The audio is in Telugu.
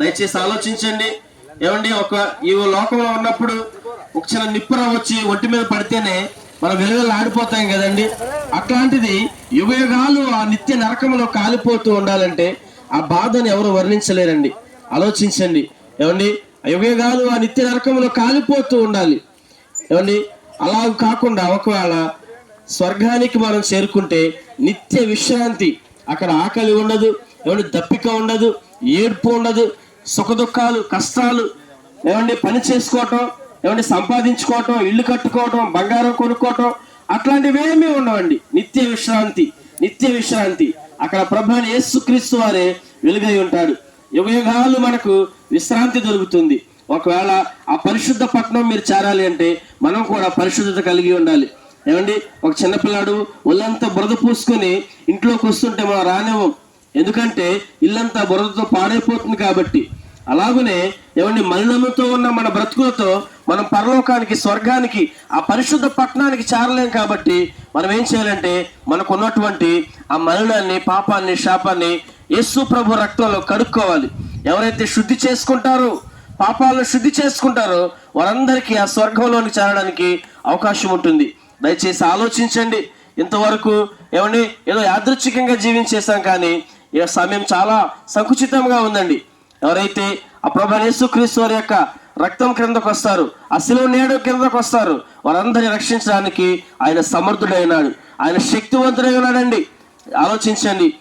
దయచేసి ఆలోచించండి. ఏమండి ఒక ఈ లోకంలో ఉన్నప్పుడు ఒక చిన్న నిప్పుర వచ్చి ఒంటి మీద పడితేనే మనం వెలుగులు ఆడిపోతాం కదండి. అట్లాంటిది యుగయుగాలు ఆ నిత్య నరకంలో కాలిపోతూ ఉండాలంటే ఆ బాధను ఎవరు వర్ణించలేరండి. ఆలోచించండి. ఏమండి ఆ యుగయుగాలు ఆ నిత్య నరకంలో కాలిపోతూ ఉండాలి. ఏమండి అలా కాకుండా ఒకవేళ స్వర్గానికి మనం చేరుకుంటే నిత్య విశ్రాంతి అక్కడ ఆకలి ఉండదు ఏమంటే దప్పిక ఉండదు ఏడ్పు ఉండదు సుఖదుఖాలు కష్టాలు ఏమండి పని చేసుకోవటం ఏమంటే సంపాదించుకోవటం ఇల్లు కట్టుకోవటం బంగారం కొనుక్కోవటం అట్లాంటివేమీ ఉండవండి. నిత్య విశ్రాంతి నిత్య విశ్రాంతి. అక్కడ ప్రభాని యేసుక్రీస్తు వారే వెలుగై ఉంటాడు. యుగయుగాలు మనకు విశ్రాంతి దొరుకుతుంది. ఒకవేళ ఆ పరిశుద్ధ పట్టణం మీరు చేరాలి అంటే మనం కూడా పరిశుద్ధత కలిగి ఉండాలి. ఏమండి? ఒక చిన్నపిల్లాడు ఒళ్ళంతా బురద పూసుకొని ఇంట్లోకి వస్తుంటే మనం రానివ్వం. ఎందుకంటే ఇల్లంతా బురదతో పాడైపోతుంది కాబట్టి. అలాగనే ఏమండి మలినముతో ఉన్న మన బ్రతుకులతో మనం పరలోకానికి స్వర్గానికి ఆ పరిశుద్ధ పట్టణానికి చేరలేం కాబట్టి మనం ఏం చేయాలంటే మనకు ఉన్నటువంటి ఆ మలినాన్ని పాపాన్ని శాపాన్ని యేసు ప్రభు రక్తంలో కడుక్కోవాలి. ఎవరైతే శుద్ధి చేసుకుంటారో పాపాలను శుద్ధి చేసుకుంటారో వారందరికీ ఆ స్వర్గంలోనికి చేరడానికి అవకాశం ఉంటుంది. దయచేసి ఆలోచించండి. ఇంతవరకు ఏమండి ఏదో యాదృచ్ఛికంగా జీవించేసాం కానీ ఈ సమయం చాలా సంకుచితంగా ఉందండి. ఎవరైతే ఆ ప్రభు యేసుక్రీస్తు వారి యొక్క రక్తం క్రిందకు వస్తారు ఆ నేడు క్రిందకు వస్తారు వారందరిని రక్షించడానికి ఆయన సమర్థుడైనాడు. ఆయన శక్తివంతుడై ఉన్నాడండి. ఆలోచించండి.